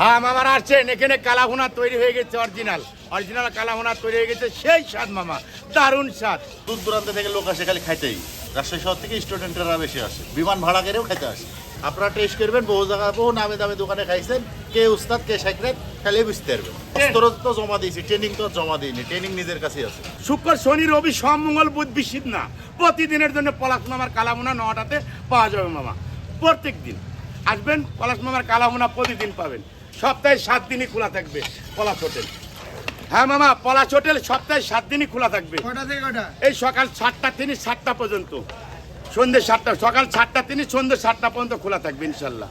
হ্যাঁ মামার আসছেন এখানে কালাভুনা তৈরি হয়ে গেছে অরিজিনাল অরিজিনাল কালাভুনা তৈরি হয়ে গেছে সেই স্বাদ মামা দারুণ স্বাদ। দূর দূরান্ত থেকে লোক আসে খালি খাইতেই। রাজশাহী শহর থেকে স্টুডেন্টরা বেশি আসে বিমান ভাড়া করেও খাইতে আসে। আপনারা টেস্ট করবেন বহু জায়গা বহু নামে দামে দোকানে খাইছেন কে উস্তাদ কে সাকরেত খালি বুঝতে পারবেন। অস্ত্র তো জমা দিয়েছি ট্রেনিং তো জমা দিইনি ট্রেনিং নিজের কাছেই আছে। শুক্র শনি রবি সোম মঙ্গল বুধ বিশিদ না। প্রতিদিনের জন্য পলাশ মামার কালামুনা নটাতে পাওয়া যাবে মামা। প্রত্যেক দিন আসবেন পলাশ মামার কালামুনা প্রতিদিন পাবেন। সপ্তাহে সাত দিনই খোলা থাকবে পলাশ হোটেল। হ্যাঁ মামা পলাশ হোটেল সপ্তাহে সাত দিনই খোলা থাকবে। এই সকাল সাতটা থেকে সাতটা পর্যন্ত। সন্ধ্যে সাতটা সকাল সাতটা থেকে সন্ধ্যে সাতটা পর্যন্ত খোলা থাকবে ইনশাল্লাহ।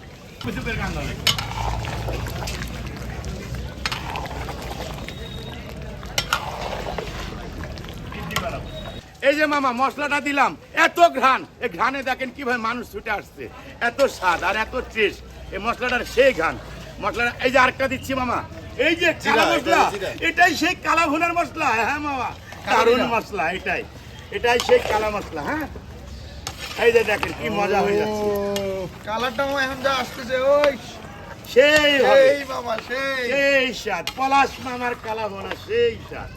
এই যে মামা মশলাটা দিলাম এত ঘ্রাণ। এই ঘ্রাণে দেখেন কীভাবে মানুষ ছুটে আসছে। এত স্বাদ আর এত টেস্ট এই মশলাটার সেই ঘ্রাণ। মশলাটা এই যে আরেকটা দিচ্ছি মামা। এই যে কালা মশলা এটাই সেই কালা ভুনার মশলা। হ্যাঁ মামা দারুণ মশলা এটাই। এটাই সেই কালা মশলা হ্যাঁ? এই যে দেখেন কি মজা হয়ে যাচ্ছে। কালারটা আমার এখন যা আসতেছে ওই। সেই। এই মামা সেই। সেই স্বাদ। পলাশ মামার কালা ভুনা সেই স্বাদ।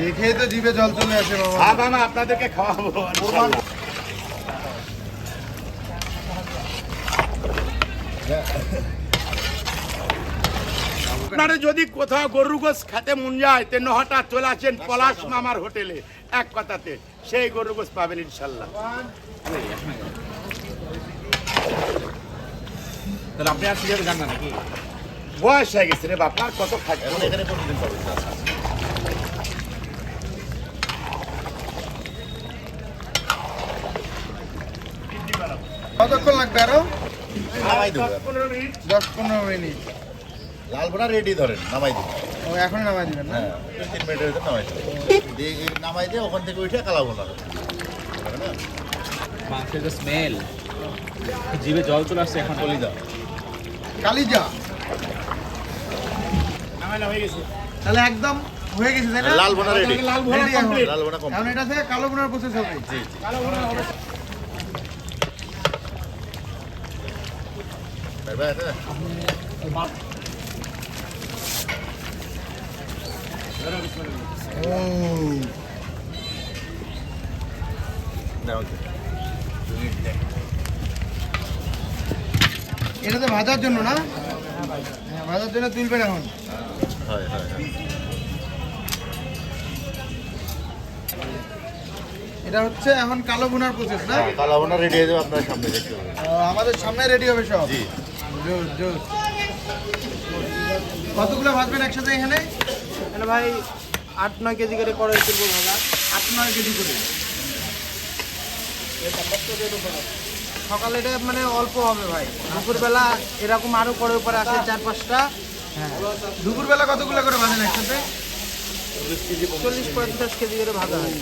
দেখেই তো জিভে জল চলে আসে মামা হ্যাঁ মামা আপনাদেরকে খাওয়াবো আপনারা যদি কোথাও গরুর গোস খেতে মন যায় তে হঠাৎ চলে আসেন পলাশ মামার হোটেলে। এক কথাতে সেই গরুর গোস পাবেন ইনশাল্লাহ। তাহলে আপনি আর না নাকি? বয়স হয়ে গেছে রে বাপা আর কত খাচ্ছে এখন এখানে প্রতিদিন পাবেন কতক্ষণ লাগবে আরও? নামাই দেবো। দশ পনেরো মিনিট। লাল বোনা রেডি ধরেন নামাই দেবো। ও এখন নামাই দিবেন না? হ্যাঁ তিন মিনিটের ভিতরে নামাই দেবো। দিয়ে নামাই দিয়ে ওখান থেকে উঠে কালা বোনা মাংসের যে স্মেল জিভে জল চলে আসছে এখন। দাও কালিজা? নামাইলা হয়ে গেছে। তাহলে একদম হয়ে গেছে তাই না? লাল বোনা রেডি লাল এখন। লাল বোনা এখন এটা থেকে কালো বোনার প্রসেস হবে। জি জি। কালো ভরা হবে। এটা তো ভাজার জন্য না? হ্যাঁ ভাজার জন্য তুলবেন এখন। হয় হয় হয়। এটা হচ্ছে এখন কালো বোনার প্রসেস না? হ্যাঁ, কালা বোনা রেডি হয়ে যাবে আপনার সামনে দেখতে পাবেন আমাদের সামনে রেডি হবে সব? জি। কতগুলো ভাজবেন একসাথে এখানে? মানে ভাই আট নয় কেজি করে করে তুলবো ভাজা। আট নয় কেজি করে। সকালে এটা মানে অল্প হবে ভাই। দুপুরবেলা এরকম আরও করে উপরে আছে চার পাঁচটা। হ্যাঁ। দুপুরবেলা কতগুলো করে ভাজেন একসাথে? চল্লিশ পঞ্চাশ কেজি করে ভাজা হয়।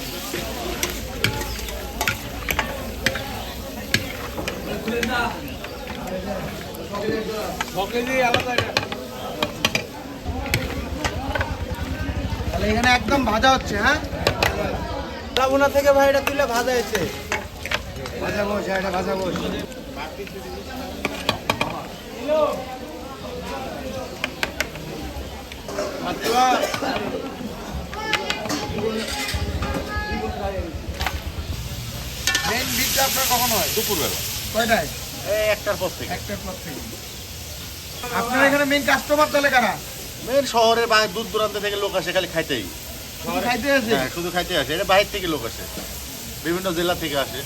এখানে একদম ভাজা হচ্ছে হ্যাঁ? লাবুনা থেকে ভাই এটা তুলে ভাজা হয়েছে। ভাজা বস হ্যাঁ, এটা ভাজা বস মেন বিটটা আপনার কখন হয়? দুপুরবেলা। কয়টায়? একটার পর থেকে। একটার পর থেকে। আপনার এখানে কাস্টমার তাহলে কারা? দূর দূরান্ত থেকে লোক আসে খালি খাইতেই। খাইতে আছে হ্যাঁ শুধু খাইতে আসে। এটা বাইরে থেকে লোক আসে। বিভিন্ন জেলা থেকে আসে।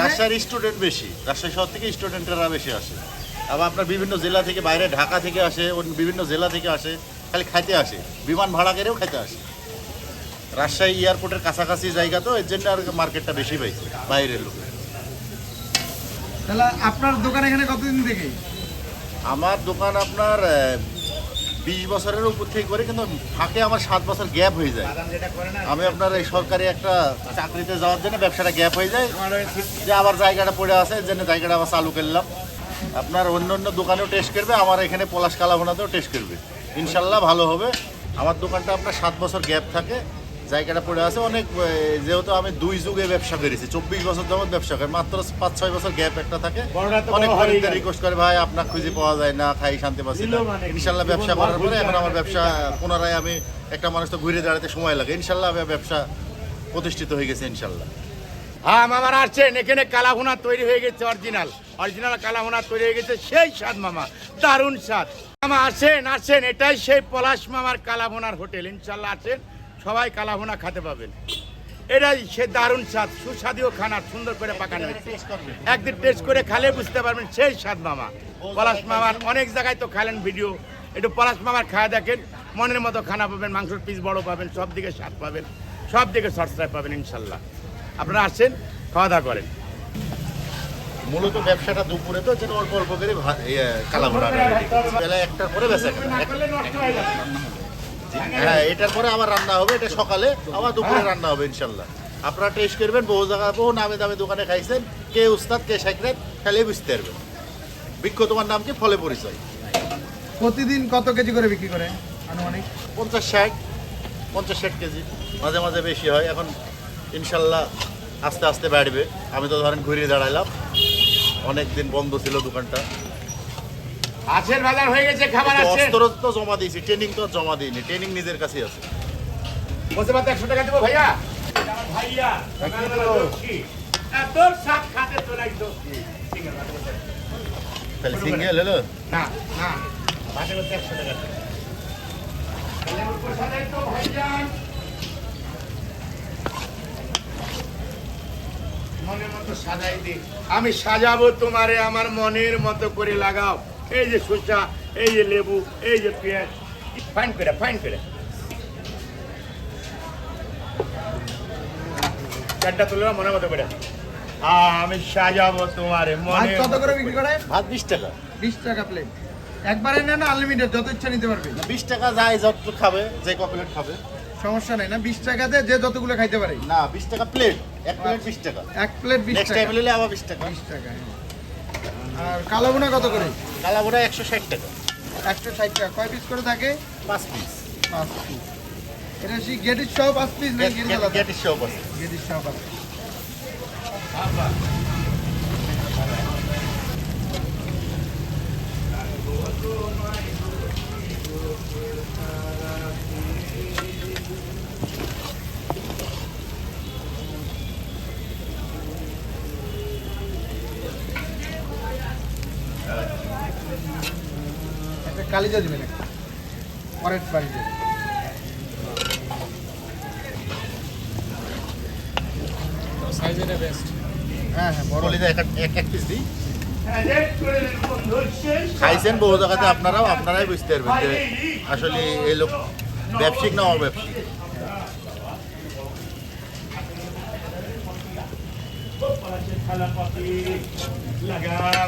রাজশাহীর স্টুডেন্ট বেশি। রাজশাহী শহর থেকে স্টুডেন্টরা বেশি আসে। আবার আপনার বিভিন্ন জেলা থেকে বাইরে ঢাকা থেকে আসে বিভিন্ন জেলা থেকে আসে খালি খাইতে আসে। বিমান ভাড়া করেও খাইতে আসে। রাজশাহী এয়ারপোর্টের কাছাকাছি জায়গা তো এর জন্য আর মার্কেটটা বেশি পাইছে বাইরের লোক। তাহলে আপনার দোকান এখানে কতদিন থেকে? আমার দোকান আপনার বিশ বছরের উপর থেকে করে কিন্তু ফাঁকে আমার সাত বছর গ্যাপ হয়ে যায়। আমি আপনার এই সরকারি একটা চাকরিতে যাওয়ার জন্য ব্যবসাটা গ্যাপ হয়ে যায়। যে আবার জায়গাটা পড়ে আছে এর জন্য জায়গাটা আবার চালু করলাম। আপনার অন্য অন্য দোকানেও টেস্ট করবে আমার এখানে পলাশ কালাভোনাতেও টেস্ট করবে। ইনশাল্লাহ ভালো হবে। আমার দোকানটা আপনার সাত বছর গ্যাপ থাকে। জায়গাটা পড়ে আছে অনেক যেহেতু আমি দুই যুগে ব্যবসা করেছি চব্বিশ বছর যাবত ব্যবসা করি মাত্র পাঁচ ছয় বছর গ্যাপ একটা থাকে। অনেক গেল। রিকোয়েস্ট করে ভাই আপনার খুঁজে পাওয়া যায় না খাই শান্তি পাচ্ছি না। মানে? ইনশাল্লাহ ব্যবসা করার পরে এখন আমার ব্যবসা পুনরায় আমি একটা মানুষ তো ঘুরে দাঁড়াতে সময় লাগে। ইনশাল্লাহ আমি ব্যবসা প্রতিষ্ঠিত হয়ে গেছে ইনশাল্লাহ। হ্যাঁ মামারা আসছেন। এখানে কালাভুনা তৈরি হয়ে গেছে অরিজিনাল। অরিজিনাল কালাভুনা তৈরি হয়ে গেছে সেই স্বাদ মামা। দারুণ স্বাদ। মামা আসেন আসেন। এটাই সেই পলাশ মামার কালাভুনার হোটেল। ইনশাল্লাহ আসেন। সবাই কালাভুনা খেতে পাবেন। এটাই সে দারুণ স্বাদ সুস্বাদীয় খানা সুন্দর করে পাকানো হয়েছে। একদিন টেস্ট করে খালে বুঝতে পারবেন সেই স্বাদ মামা। পলাশ মামার অনেক জায়গায় তো খালেন ভিডিও একটু পলাশ মামার খাওয়া দেখেন মনের মতো খানা পাবেন মাংসের পিস বড় পাবেন সব দিকে স্বাদ পাবেন সব দিকে সরসায় পাবেন ইনশাল্লাহ। আপনারা আসেন খাওয়া দাওয়া করেন। মূলত ব্যবসাটা দুপুরে তো যেটা অল্প অল্প করে ভা- ইয়ে, কালাভুনা বেলা একটার পরে বেচা। হ্যাঁ এটার পরে আবার রান্না হবে এটা সকালে আবার দুপুরে রান্না হবে ইনশাল্লাহ। আপনারা টেস্ট করবেন বহু জায়গা বহু নামে দামে দোকানে খাইছেন কে উস্তাদ কে সাকরাত খালি বুঝতে পারবেন। বৃক্ষ তোমার নাম কি? ফলে পরিচয়। প্রতিদিন কত কেজি করে বিক্রি করে আনুমানিক? পঞ্চাশ ষাট পঞ্চাশ ষাট কেজি। মাঝে মাঝে বেশি হয় এখন ইনশাল্লাহ আস্তে আস্তে বাড়বে। আমি তো ধরেন ঘুরিয়ে দাঁড়াইলাম। অনেক দিন বন্ধ ছিল দোকানটা। আছেন বাজার হয়ে গেছে খাবার তো আছে। অস্ত্র তো জমা দিয়েছি ট্রেনিং তো জমা দিইনি ট্রেনিং নিজের কাছেই আছে। বসে পাতে একশো টাকা দেবো ভাইয়া। ভাইয়া শাক খাতে চলে আসতো তাহলে সিঙ্গেল হলো? না না। একশো টাকা তো। মনের মতো সাজাই দি আমি সাজাবো তোমারে আমার মনের মতো করে লাগাও। এই যে শসা এই যে লেবু এই যে পেঁয়াজ। ফাইন করে ফাইন করে। চারটা তুলে মনের মতো করে। আমি সাজাবো তোমারে মনে কত করে বিক্রি করে। ভাত বিশ টাকা। বিশ টাকা প্লেট একবারে নেন আনলিমিটেড যত ইচ্ছা নিতে পারবে। বিশ টাকা যায় যত খাবে যে ক প্লেট খাবে। সমস্যা নেই না বিশ টাকাতে যে যতগুলো খাইতে পারে। না বিশ টাকা প্লেট এক প্লেট বিশ টাকা। এক প্লেট বিশ নেক্সট টাকা। টাইম নিলে আবার বিশ টাকা। বিশ টাকা হ্যাঁ। আর কালাবোনা কত করে? কালাবোনা একশো ষাট টাকা। একশো ষাট টাকা। কয় পিস করে থাকে? পাঁচ পিস পাঁচ পিস এটা সেই গেটের সহ পাঁচ পিস গেটের শপ আছে গেটির সহ পাঁচ কালিজা দিবেন একটা। পরের বাড়িতে সাইজ বেস্ট হ্যাঁ হ্যাঁ বড়। এক এক পিস দিই খাইছেন খাইছেন বহু জায়গাতে আপনারাও আপনারাই বুঝতে পারবেন যে আসলে এই লোক ব্যবসায়িক না অব্যবসায়িক? লাগা